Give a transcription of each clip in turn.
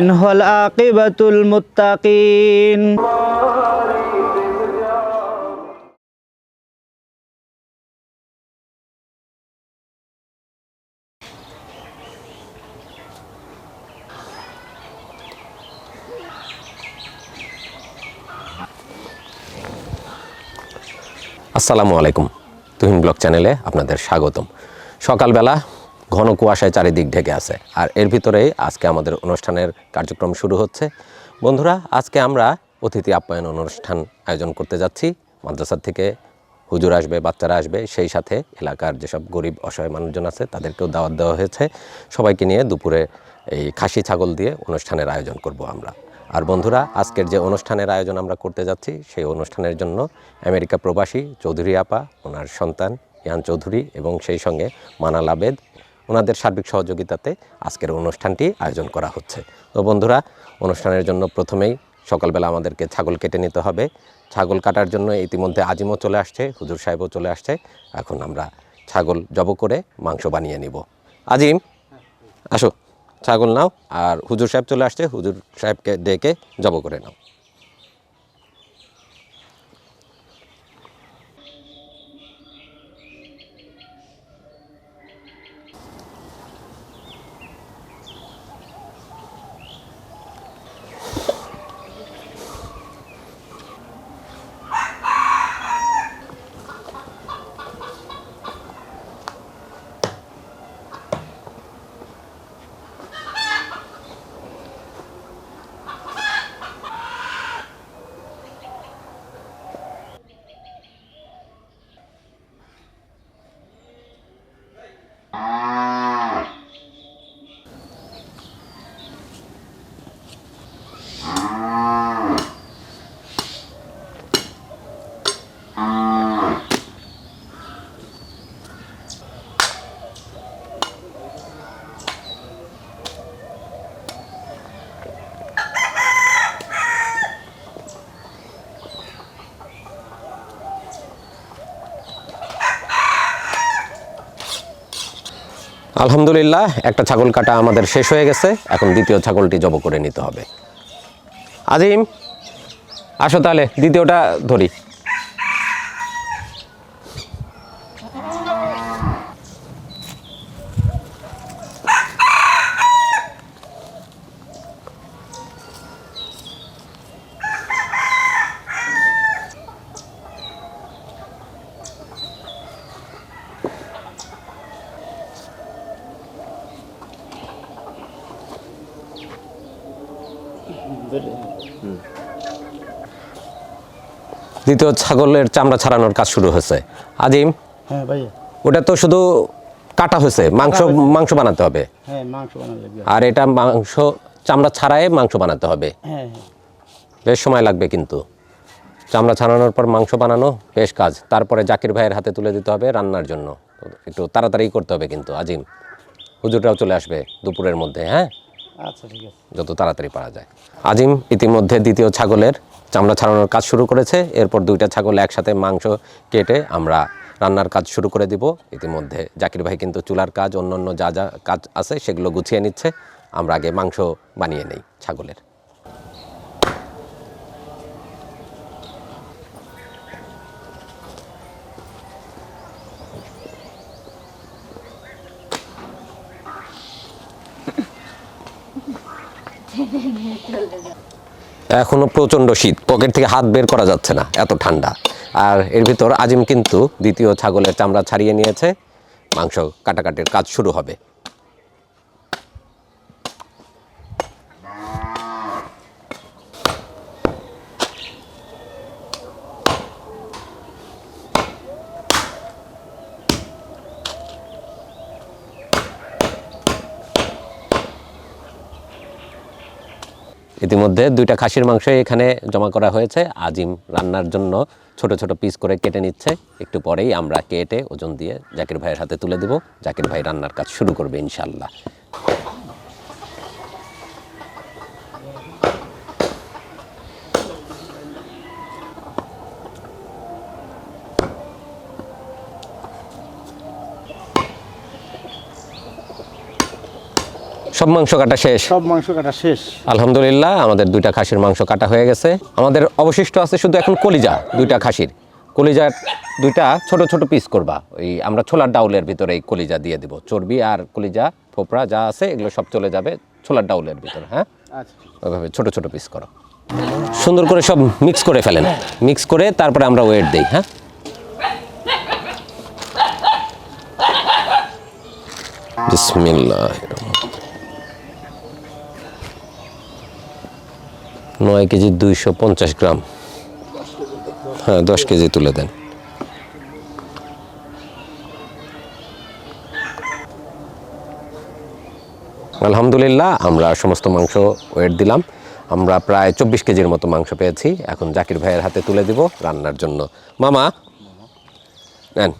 ইনহল আকিবাতুল আসসালামু আলাইকুম। তুহিন ব্লক চ্যানেলে আপনাদের স্বাগতম। সকালবেলা ঘন কুয়াশায় চারিদিক ঢেকে আছে। আর এর ভিতরেই আজকে আমাদের অনুষ্ঠানের কার্যক্রম শুরু হচ্ছে। বন্ধুরা, আজকে আমরা অতিথি আপ্যায়ন অনুষ্ঠান আয়োজন করতে যাচ্ছি। মাদ্রাসার থেকে হুজুর আসবে, বাচ্চারা আসবে। সেই সাথে এলাকার যেসব গরিব, অসহায় মানুষজন আছে, তাদেরকেও দাওয়াত দেওয়া হয়েছে। সবাইকে নিয়ে দুপুরে এই খাসি ছাগল দিয়ে অনুষ্ঠানের আয়োজন করব আমরা। আর বন্ধুরা, আজকের যে অনুষ্ঠানের আয়োজন আমরা করতে যাচ্ছি, সেই অনুষ্ঠানের জন্য আমেরিকা প্রবাসী চৌধুরী আপা, ওনার সন্তান ইয়ান চৌধুরী এবং সেই সঙ্গে মানাল আবেদ ওনাদের সার্বিক সহযোগিতাতে আজকের অনুষ্ঠানটি আয়োজন করা হচ্ছে। তো বন্ধুরা, অনুষ্ঠানের জন্য প্রথমেই সকালবেলা আমাদেরকে ছাগল কেটে নিতে হবে। ছাগল কাটার জন্য ইতিমধ্যে আজিমও চলে আসছে, হুজুর সাহেবও চলে আসছে। এখন আমরা ছাগল জব করে মাংস বানিয়ে নিব। আজিম, আসো, ছাগল নাও। আর হুজুর সাহেব চলে আসছে, হুজুর সাহেবকে ডেকে জব করে নাও। আলহামদুলিল্লাহ, একটা ছাগল কাটা আমাদের শেষ হয়ে গেছে, এখন দ্বিতীয় ছাগলটি জব করে নিতে হবে। আজিম, আসো তাহলে, দ্বিতীয়টা ধরি। দ্বিতীয় ছাগলের চামড়া ছাড়ানোর কাজ শুরু হয়েছে। আজিম হ্যাঁ ভাইয়া। ওটা তো শুধু কাটা হয়েছে মাংস মাংস বানাতে হবে। হ্যাঁ মাংস লাগবে আর এটা মাংস চামড়া ছাড়াই মাংস বানাতে হবে। হ্যাঁ বেশ সময় লাগবে কিন্তু। চামড়া ছাড়ানোর পর মাংস বানানো বেশ কাজ। তারপরে জাকির ভাইয়ের হাতে তুলে দিতে হবে রান্নার জন্য। একটু তাড়াতাড়ি করতে হবে কিন্তু আজিম। হুজুরটাও চলে আসবে দুপুরের মধ্যে হ্যাঁ? যত তাড়াতাড়ি পারা যায়। আজিম ইতিমধ্যে দ্বিতীয় ছাগলের চামড়া ছাড়ানোর কাজ শুরু করেছে। এরপর দুইটা ছাগল একসাথে মাংস কেটে আমরা রান্নার কাজ শুরু করে দিব। ইতিমধ্যে জাকির ভাই কিন্তু চুলার কাজ, অন্যান্য যা যা কাজ আছে সেগুলো গুছিয়ে নিচ্ছে। আমরা আগে মাংস বানিয়ে নেই ছাগলের। এখনও প্রচণ্ড শীত। পকেট থেকে হাত বের করা যাচ্ছে না, এত ঠান্ডা। আর এর ভিতর আজিম কিন্তু দ্বিতীয় ছাগলের চামড়া ছাড়িয়ে নিয়েছে। মাংস কাটাকাটির কাজ শুরু হবে। ইতিমধ্যে দুইটা খাসির মাংস এখানে জমা করা হয়েছে। আজিম রান্নার জন্য ছোট ছোট পিস করে কেটে নিচ্ছে। একটু পরেই আমরা কেটে ওজন দিয়ে জাকির ভাইয়ের হাতে তুলে দেব। জাকির ভাই রান্নার কাজ শুরু করবে ইনশাল্লাহ সব মাংস কাটা শেষ। সব মাংস কাটা শেষ। আলহামদুলিল্লাহ আমাদের দুইটা খাসির মাংস কাটা হয়ে গেছে। আমাদের অবশিষ্ট আছে শুধু এখন কলিজা দুইটা খাসির। কলিজা দুইটা ছোট ছোট পিস করবা। ওই আমরা ছোলার ডাউলের ভিতরে এই কলিজা দিয়ে দিব। চর্বি আর কলিজা ফোপড়া যা আছে এগুলো সব চলে যাবে ছোলার ডাউলের ভিতরে হ্যাঁ? আচ্ছা। ওইভাবে ছোট ছোট পিস করো। সুন্দর করে সব মিক্স করে ফেলেন। মিক্স করে তারপরে আমরা ওয়েট দিই হ্যাঁ? বিসমিল্লাহ। নয় কেজি দুইশো পঞ্চাশ গ্রাম। হ্যাঁ দশ কেজি তুলে দেন। আলহামদুলিল্লাহ, আমরা সমস্ত মাংস ওয়েট দিলাম। আমরা প্রায় চব্বিশ কেজির মতো মাংস পেয়েছি। এখন জাকির ভাইয়ের হাতে তুলে দিব রান্নার জন্য। মামা, নেন।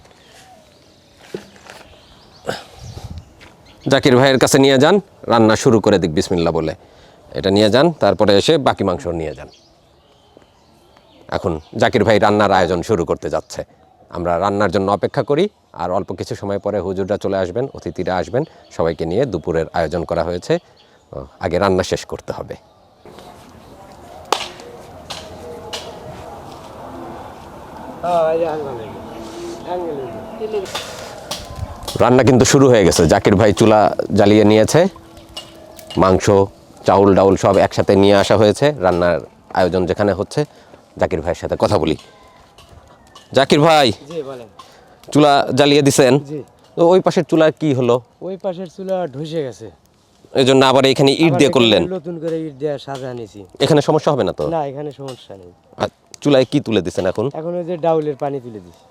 জাকির ভাইয়ের কাছে নিয়ে যান, রান্না শুরু করে দিক বিসমিল্লা বলে। এটা নিয়ে যান, তারপরে এসে বাকি মাংস নিয়ে যান। এখন জাকির ভাই রান্নার আয়োজন শুরু করতে যাচ্ছে। আমরা রান্নার জন্য অপেক্ষা করি আর অল্প কিছু সময় পরে হুজুররা চলে আসবেন, অতিথিরা আসবেন। সবাইকে নিয়ে দুপুরের আয়োজন করা হয়েছে। আগে রান্না শেষ করতে হবে। রান্না কিন্তু শুরু হয়ে গেছে। জাকির ভাই চুলা জ্বালিয়ে নিয়েছে। মাংস চাউল ডাউল সব একসাথে নিয়ে আসা হয়েছে রান্নার আয়োজন যেখানে হচ্ছে। জাকির ভাইয়ের সাথে কথা বলি। জাকির ভাই চুলা জ্বালিয়ে দিছেন। জি। তো ওই পাশের চুলা কি হলো? ওই পাশের চুলা ঢুসে গেছে। এই জন্য আবার এখানে ইট দিয়ে করলেন। নতুন করে ইট দিয়ে সাজা নিছি। এখানে সমস্যা হবে না তো? না এখানে সমস্যা নেই। চুলায় কি তুলে দিছেন এখন? এখন ওই যে ডাউলের পানি তুলে দিছি।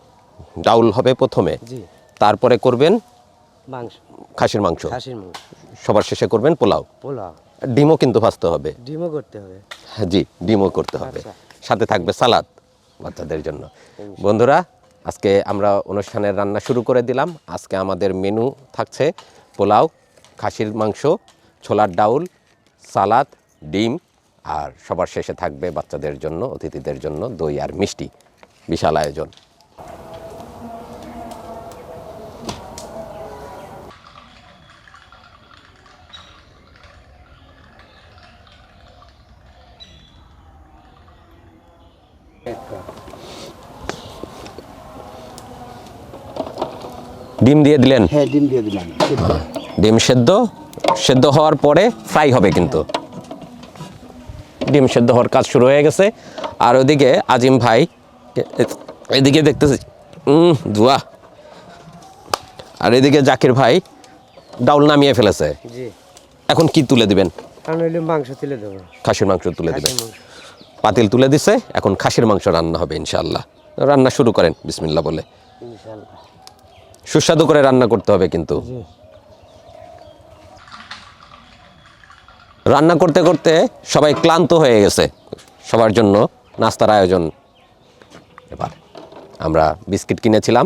ডাউল হবে প্রথমে। জি। তারপরে করবেন মাংস। খাসির মাংস। খাসির মাংস। সবার শেষে করবেন পোলাও। পোলাও। ডিমও কিন্তু ভাজতে হবে। ডিমও করতে হবে। হ্যাঁ, জি ডিমও করতে হবে। আচ্ছা। সাথে থাকবে সালাদ বাচ্চাদের জন্য। বন্ধুরা আজকে আমরা অনুষ্ঠানের রান্না শুরু করে দিলাম। আজকে আমাদের মেনু থাকছে পোলাও খাসির মাংস ছোলার ডাউল সালাদ ডিম আর সবার শেষে থাকবে বাচ্চাদের জন্য অতিথিদের জন্য দই আর মিষ্টি। বিশাল আয়োজন। ডিম দিয়ে দিলেন? হ্যাঁ ডিম দিয়ে দিলাম। ডিম সেদ্ধ? সেদ্ধ হওয়ার পরে ফ্রাই হবে কিন্তু। ডিম সেদ্ধ হওয়ার কাজ শুরু হয়ে গেছে। আর ওদিকে আজিম ভাই এদিকে দেখতেছি ধোয়া। আর এদিকে জাকির ভাই ডাউল নামিয়ে ফেলেছে। জি। এখন কি তুলে দিবেন? মাংস তুলে দেবো। খাসির মাংস তুলে দিবেন। পাতিল তুলে দিছে এখন খাসির মাংস রান্না হবে ইনশাল্লাহ রান্না শুরু করেন বিসমিল্লা বলে। ইনশাল্লাহ সুস্বাদু করে রান্না করতে হবে কিন্তু। রান্না করতে করতে সবাই ক্লান্ত হয়ে গেছে সবার জন্য নাস্তার আয়োজন। এবার আমরা বিস্কিট কিনেছিলাম।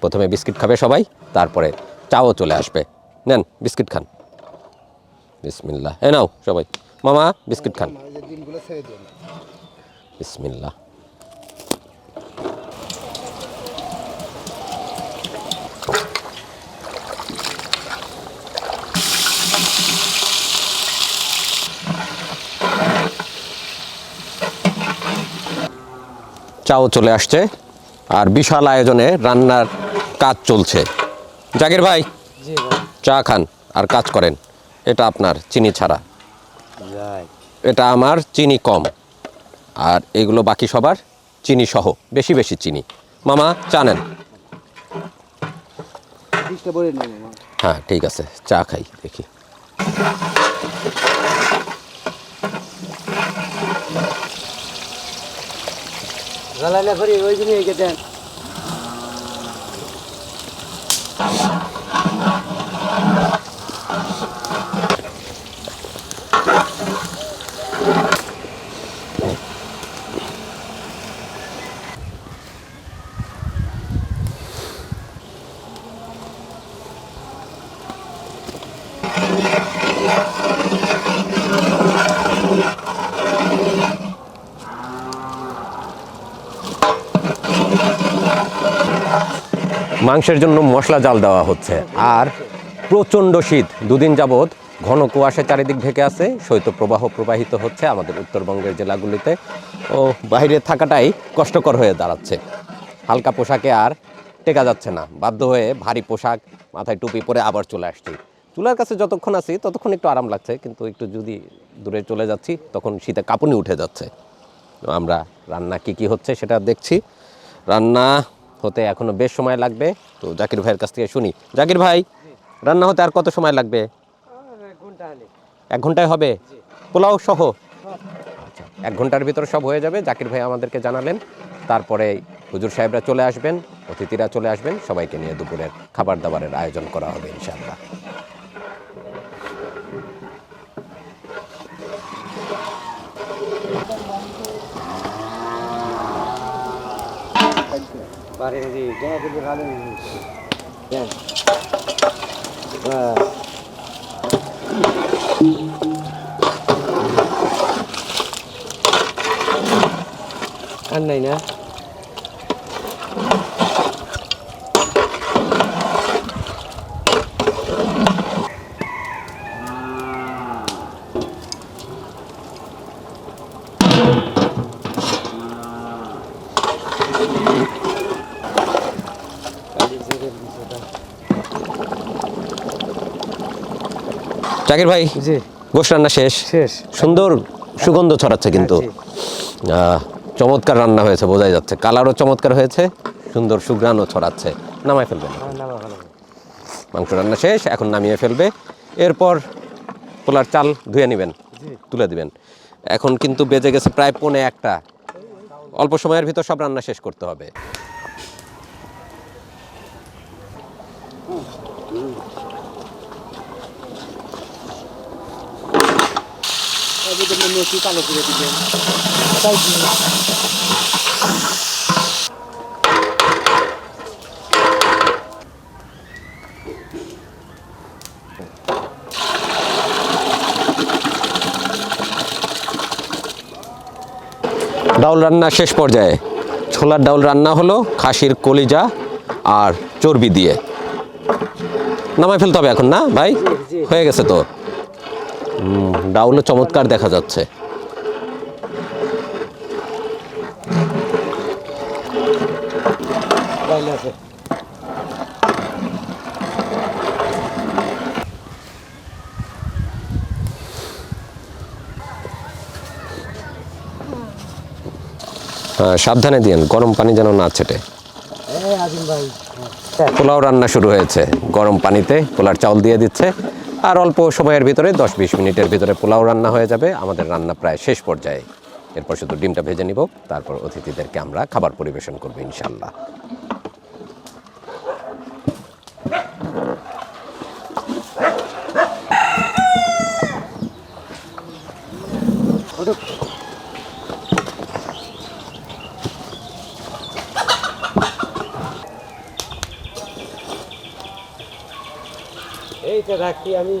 প্রথমে বিস্কিট খাবে সবাই তারপরে চাও চলে আসবে। নেন বিস্কিট খান। বিসমিল্লা এ নাও সবাই। মামা বিস্কিট খান। বিসমিল্লা চাও চলে আসছে আর বিশাল আয়োজনে রান্নার কাজ চলছে। জাগির ভাই চা খান আর কাজ করেন। এটা আপনার চিনি ছাড়া। এটা আমার চিনি কম। আর এগুলো বাকি সবার চিনি সহ বেশি বেশি চিনি। মামা চা নেন। হ্যাঁ ঠিক আছে চা খাই দেখি। জ্বালাই না করি ওই জন্য এঁকে মাংসের জন্য মশলা জাল দেওয়া হচ্ছে। আর প্রচণ্ড শীত, দুদিন যাবৎ ঘন কুয়াশা চারিদিক ঢেকে আছে, শৈত্যপ্রবাহ প্রবাহিত হচ্ছে আমাদের উত্তরবঙ্গের জেলাগুলিতে। ও বাইরে থাকাটাই কষ্টকর হয়ে দাঁড়াচ্ছে। হালকা পোশাকে আর টেকা যাচ্ছে না। বাধ্য হয়ে ভারী পোশাক, মাথায় টুপি পরে আবার চলে আসছি। চুলার কাছে যতক্ষণ আছি, ততক্ষণ একটু আরাম লাগছে, কিন্তু একটু যদি দূরে চলে যাচ্ছি, তখন শীতে কাঁপুনি উঠে যাচ্ছে। আমরা রান্না কি কি হচ্ছে সেটা দেখছি। রান্না হতে এখনও বেশ সময় লাগবে। তো জাকির ভাইয়ের কাছ থেকে শুনি। জাকির ভাই, রান্না হতে আর কত সময় লাগবে? এক ঘন্টায় হবে? পোলাও সহ? আচ্ছা এক ঘণ্টার ভিতর সব হয়ে যাবে। জাকির ভাই আমাদেরকে জানালেন। তারপরে হুজুর সাহেবরা চলে আসবেন, অতিথিরা চলে আসবেন। সবাইকে নিয়ে দুপুরের খাবার দাবারের আয়োজন করা হবে, ইনশাআল্লাহ। পারে রে দেখা দিলে ভালো দেন বাস আর নাই জাকির ভাই জি। গোশ রান্না শেষ। শেষ। সুন্দর সুগন্ধ ছড়াচ্ছে কিন্তু। আহ, চমৎকার রান্না হয়েছে বোঝাই যাচ্ছে। কালারও চমৎকার হয়েছে সুন্দর সুগ্রানও ছড়াচ্ছে। নামায় ফেলবে হ্যাঁ না ভালো মাংস রান্না শেষ এখন নামিয়ে ফেলবে। এরপর পোলার চাল ধুয়ে নেবেন তুলে দিবেন। এখন কিন্তু বেজে গেছে প্রায় পৌনে একটা। অল্প সময়ের ভিতর সব রান্না শেষ করতে হবে। ডাউল রান্না শেষ পর্যায়ে। ছোলার ডাউল রান্না হলো খাসির কলিজা আর চর্বি দিয়ে। নামাই ফেলতে হবে এখন না ভাই? হয়ে গেছে তো। হুম, ডাউলও চমৎকার দেখা যাচ্ছে। হ্যাঁ, সাবধানে দিয়েন গরম পানি যেন না ছেটে। ভাই পোলাও রান্না শুরু হয়েছে গরম পানিতে পোলার চাউল দিয়ে দিচ্ছে। আর অল্প সময়ের ভিতরে, দশ বিশ মিনিটের ভিতরে পোলাও রান্না হয়ে যাবে। আমাদের রান্না প্রায় শেষ পর্যায়ে। এরপর শুধু ডিমটা ভেজে নিব, তারপর অতিথিদেরকে আমরা খাবার পরিবেশন করব ইনশাল্লাহ রাখি আমি।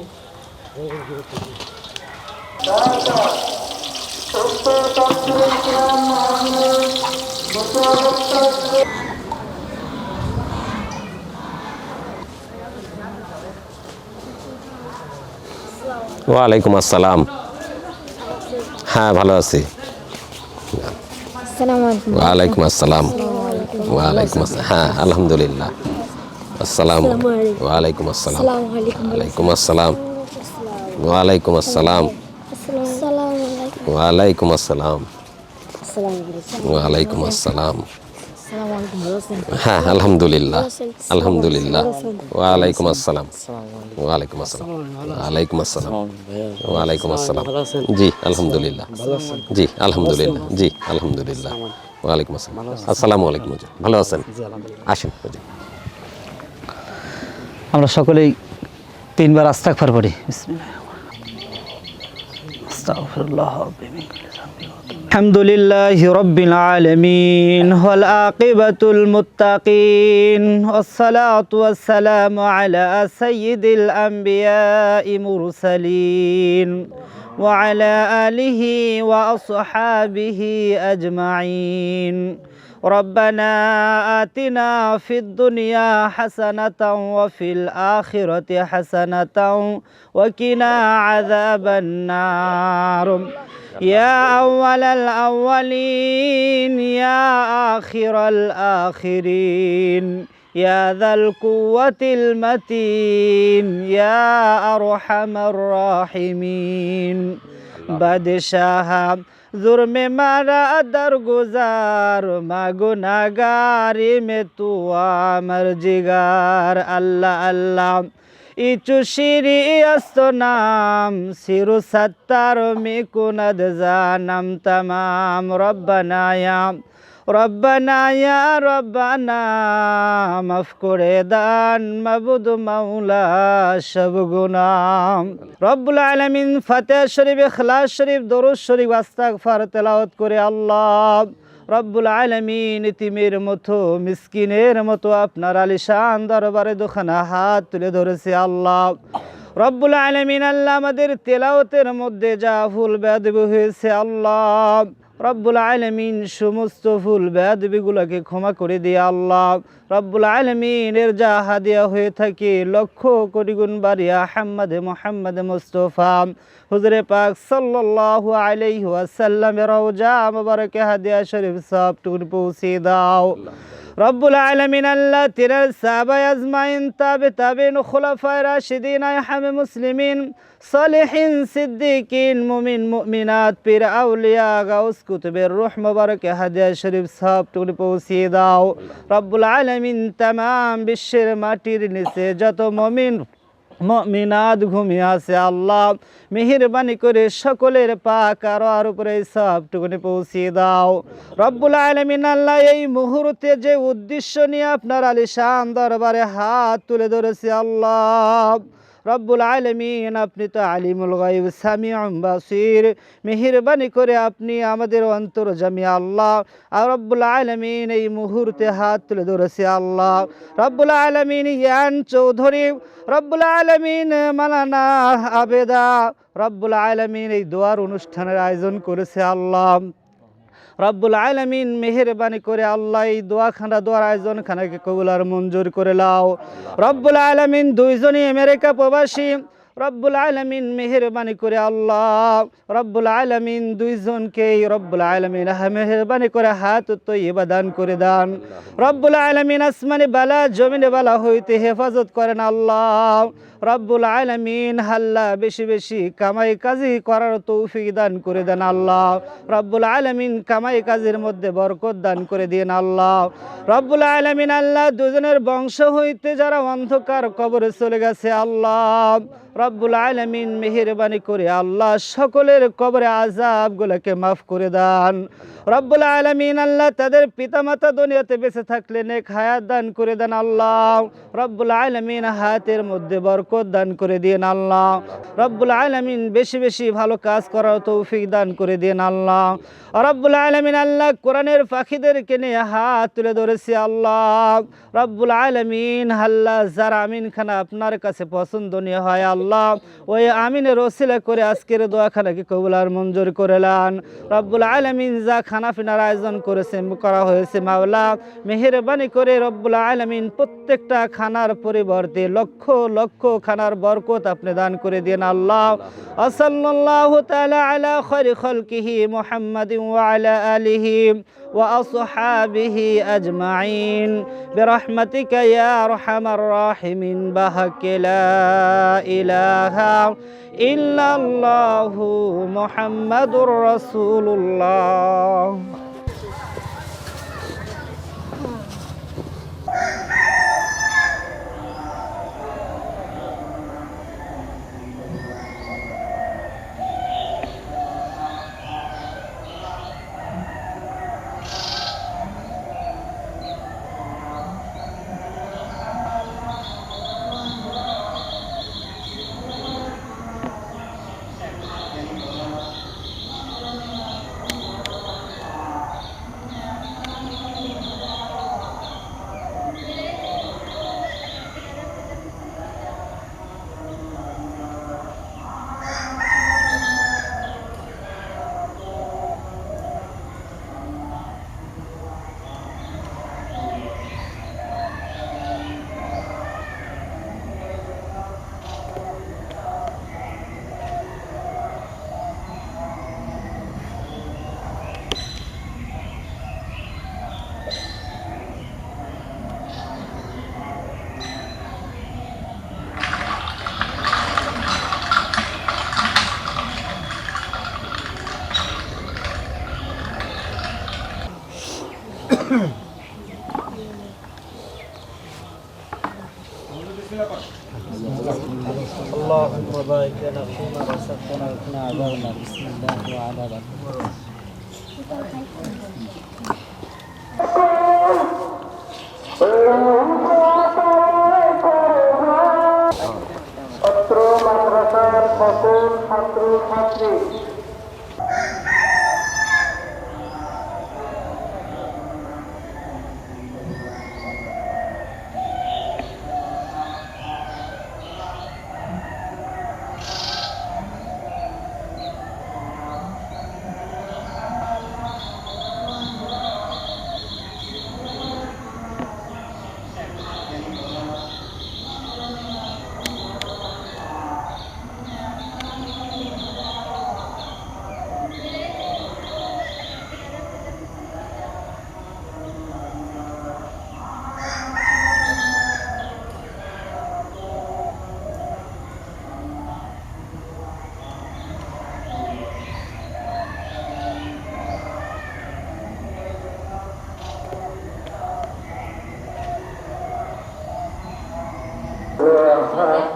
ওয়ালাইকুম আসসালাম। হ্যাঁ ভালো আছি। ওয়ালাইকুম আসসালাম। ওয়ালাইকুম আসসালাম। হ্যাঁ আলহামদুলিল্লাহ। আসসালাম ওয়ালাইকুম আসসালাম। ওয়ালাইকুম আসসালাম। ওয়ালাইকুম আসসালাম। ওয়ালাইকুম আসসালাম। ওয়ালাইকুম আসসালাম। হ্যাঁ আলহামদুলিল্লাহ। আলহামদুলিল্লাহ। ওয়ালাইকুম আসসালাম। ওয়ালাইকুম আসসালাম। ওয়ালাইকুম আসসালাম। ওয়ালাইকুম আসসালাম। জি আলহামদুলিল্লাহ। জি আলহামদুলিল্লাহ। জি আলহামদুলিল্লাহ। ওয়ালাইকুম আসসালাম। আসসালামু আলাইকুম। ভালো আছেন আসেন আমরা সকলেই তিনবার আস্তাগফার পড়ি আস্তাগফিরুল্লাহ মিন কুল্লি যামবিন ওয়া আতুবু الحمد لله رب العالمين والعاقبة المتقين والصلاة والسلام على سيد الأنبياء مرسلين وعلى آله وأصحابه أجمعين ربنا آتنا في الدنيا حسنة وفي الآخرة حسنة وقنا عذاب النار. يا أول الأولين يا آخر الآخرين يا ذا القوة المتين يا أرحم الراحمين. بدشاها মারা দর গুজার, মাগু নাগারি মে তু আমার জিগার। আল্লাহ আল্লাহ, ইচু শিরি অস্ত নাম, সিরু সত্তার মি কুনদ জানাম তমাম। রব্বানায়াম রব্বানা, ইয়া রব্বানা, মাফ করে দান, মাবুদ মাওলা, সব গুনাম রব্বুল আলামিন ফাতিহা শরীফ, ইখলাস শরীফ, দরুদ শরীফ, আস্তাগফার, তেলাওয়াত করে আল্লাহ। রব্বুল আলামিন ইতিমের মতো, মিসকিনের মতো আপনার আলিশান দরবারে দুখানা হাত তুলে ধরেছে আল্লাহ। রব্বুল আলামিন আল্লাহ আমাদের তেলাওতের মধ্যে যা ভুল বেদব হয়েছে আল্লাহ। রব্বুল আলমিন সমস্ত ফুল বেদবিগুলোকে ক্ষমা করে দিয়ে আল্লাহ। রব্বুল আলমিনের যা হাদিয়া হয়ে থাকে লক্ষ কোটি গুণ বাড়িয়া হাম্মদে মোহাম্মদ মুস্তফা। হুজরে পাক সাল্লাল্লাহু আলাইহি ওয়াসাল্লামের রওজা মুবারকে হাদিয়া শরীফ সবটুকুন পৌঁছে দাও। রব্বুল আলমিন আল্লাহ তিনার সাহাবায় আজমাইন, তাবে তাবিন খুলাফায় রাশিদিন হামে মুসলিমিন সালেহিন সিদ্দিকিন, মুমিন, মুমিনাত, পীর আউলিয়া, গাউস কুতুবের রুহ মুবারকে, হাদিয়া শরীফ সব টুকরি পৌঁছিয়ে দাও। রব্বুল আলমিন তামাম বিশ্বের মাটির নিচে যত মমিন মিনাদ ঘুমিয়ে আছে, আল্লাহ মেহেরবানি করে সকলের পাক আরও আর উপরে সবটুকুনি পৌঁছিয়ে দাও। রব্বুল আলমিন আল্লাহ এই মুহূর্তে যে উদ্দেশ্য নিয়ে আপনার আলিশান দরবারে হাত তুলে ধরেছে, আল্লাহ রব্বুল আলমিন, আপনি তো আলিমুল গাইব সামিউম বাসির। মেহেরবানি করে আপনি আমাদের অন্তর জামি আল্লাহ। আর রব্বুল আলমিন এই মুহূর্তে হাত তুলে ধরেছে আল্লাহ। রব্বুল আলমিন ইয়ান চৌধুরী, রব্বুল আলমিন মালানা আবেদা। রব্বুল আলমিন এই দোয়ার অনুষ্ঠানের আয়োজন করেছে আল্লাহ। রব্বুল আলমিন মেহেরবানি করে আল্লাহ এই দোয়াখানা দোয়ার আয়োজন খানাকে কবুলার মঞ্জুর করে লাও রব্বুল আলমিন দুইজনই আমেরিকা প্রবাসী। রব্বুল আলমিন মেহেরবানি করে আল্লাহ। রব্বুল আলমিন দুইজনকেই রব্বুল আলমিন মেহেরবানি করে হাত তৈবা দান করে দান। রব্বুল আলমিন আসমানি বালা, জমিনে বালা হইতে হেফাজত করেন আল্লাহ। রব্বুল আলমিন হাল্লা বেশি বেশি কামাই কাজি করার তৌফিক দান করে দেন আল্লাহ। রব্বুল আলমিন কামাই কাজের মধ্যে বরকত দান করে দিন আল্লাহ। রব্বুল আলমিন আল্লাহ দুজনের বংশ হইতে যারা অন্ধকার কবরে চলে গেছে আল্লাহ। রব্বুল আলমিন মেহেরবানি করে আল্লাহ সকলের কবরে আজাবগুলোকে মাফ করে দেন। রব্বুল আলমিন আল্লাহ তাদের পিতামাতা দুনিয়াতে বেঁচে থাকলে নেক হায়াত দান করে দেন আল্লাহ। রব্বুল আলমিন হায়াতের মধ্যে বরকত দান করে দিন আল্লাহ। রব্বুল আলমিন বেশি বেশি ভালো কাজ করার তৌফিক দান করে দিন আল্লাহ। রব্বুল আলমিন আল্লাহ কোরআনের পাখিদেরকে নিয়ে হাত তুলে ধরেছি আল্লাহ। রব্বুল আলমিন আল্লাহ যারা আমিন খানা আপনার কাছে পছন্দনীয় হয় আল্লাহ। ওই আমিনের ওসিলা করে আজকের দোয়াখানাকে কবুলার মঞ্জুর করেলান রব্বুল আলমিন যা খানা পিনার আয়োজন করেছে, করা হয়েছে মাওলা। মেহেরবানি করে রব্বুল আলমিন প্রত্যেকটা খানার পরিবর্তে লক্ষ লক্ষ খানার বরকত আপনি দান করে দিন আল্লাহ আসাল্লাল্লাহু তাআলা আলা খায়রি খালকিহি মুহাম্মাদিন ওয়া আলা আলিহি وأصحابه أجمعين برحمتك يا أرحم الراحمين بهك لا إله إلا الله محمد رسول الله عذابنا بسم الله وعلى بركاته Sandra.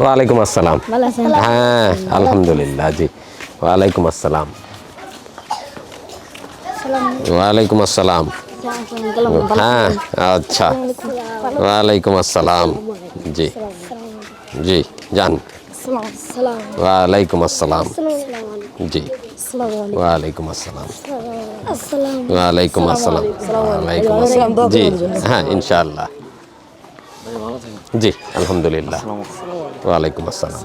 ওয়ালাইকুম আসসালাম। হ্যাঁ আলহামদুলিল্লাহ জি। ওয়ালাইকুম আসসালাম। ওয়ালাইকুম আসসালাম। হ্যাঁ আচ্ছা। ওয়ালাইকুম আসসালাম। জি জি যান। ওয়ালাইকুম আসসালাম। জি ওয়ালাইকুম আসসালাম। ওয়ালাইকুম আসসালাম। ওয়ালাইকুম আসসালাম। জি হ্যাঁ ইনশাআল্লাহ। জি আলহামদুলিল্লাহ। ওয়ালাইকুম আসসালাম।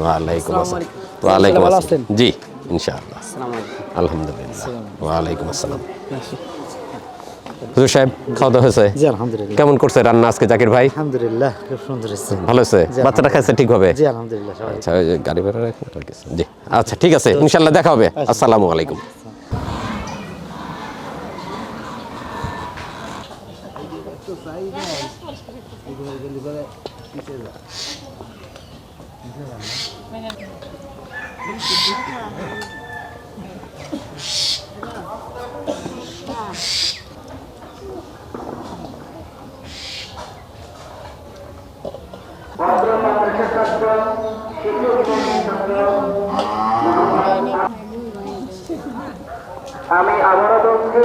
ওয়ালাইকুম আসসালাম। ওয়ালাইকুম আসসালাম। জি ইনশাআল্লাহ। আলহামদুলিল্লাহ। ওয়ালাইকুম আসসালাম। হুজুর সাহেব খাওয়া দাওয়া হয়েছে? জি আলহামদুলিল্লাহ। কেমন করছে রান্না আজকে জাকির ভাই? আলহামদুলিল্লাহ খুব সুন্দর হয়েছে। ভালো হয়েছে? বাচ্চাটা খাইছে ঠিকভাবে জি আলহামদুলিল্লাহ সবাই। আচ্ছা গাড়ি ভাড়া রাখেন জি আচ্ছা ঠিক আছে ইনশাল্লাহ দেখা হবে। আসসালামু আলাইকুম। আমি আবারও বলছি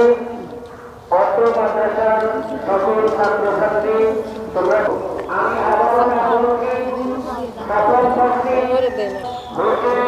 অত্র মাদ্রাসার সকল ছাত্রছাত্রী আমি আবারও বলছি সকল ছাত্রী হোসেন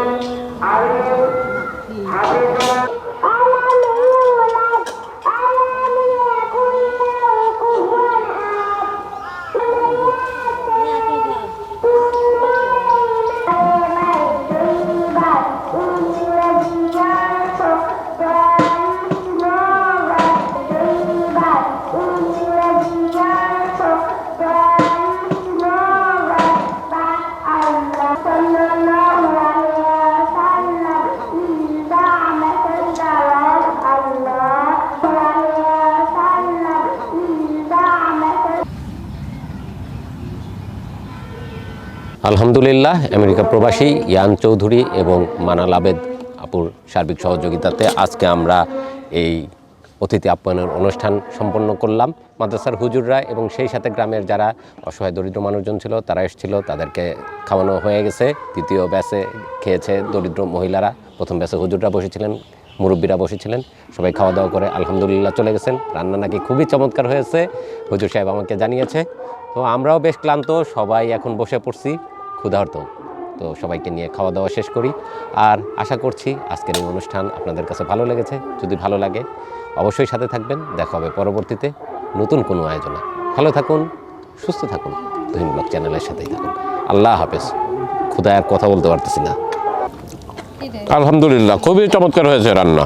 আলহামদুলিল্লাহ, আমেরিকা প্রবাসী ইয়ান চৌধুরী এবং মানাল আবেদ আপুর সার্বিক সহযোগিতাতে আজকে আমরা এই অতিথি আপ্যায়নের অনুষ্ঠান সম্পন্ন করলাম। মাদ্রাসার হুজুররা এবং সেই সাথে গ্রামের যারা অসহায় দরিদ্র মানুষজন ছিল, তারা এসেছিল, তাদেরকে খাওয়ানো হয়ে গেছে। তৃতীয় ব্যাসে খেয়েছে দরিদ্র মহিলারা। প্রথম ব্যাসে হুজুররা বসেছিলেন, মুরব্বীরা বসেছিলেন, সবাই খাওয়া দাওয়া করে আলহামদুলিল্লাহ চলে গেছেন। রান্না নাকি খুবই চমৎকার হয়েছে, হুজুর সাহেব আমাকে জানিয়েছে। তো আমরাও বেশ ক্লান্ত, সবাই এখন বসে পড়ছি। ক্ষুধার্ত। তো সবাইকে নিয়ে খাওয়া দাওয়া শেষ করি। আর আশা করছি আজকের এই অনুষ্ঠান আপনাদের কাছে ভালো লেগেছে। যদি ভালো লাগে, অবশ্যই সাথে থাকবেন। দেখা হবে পরবর্তীতে নতুন কোনো আয়োজনে। ভালো থাকুন, সুস্থ থাকুন। তুহিন ব্লগ চ্যানেলের সাথেই থাকুন। আল্লাহ হাফেজ। খুদায় আর কথা বলতে পারতেছি না। আলহামদুলিল্লাহ, খুবই চমৎকার হয়েছে রান্না।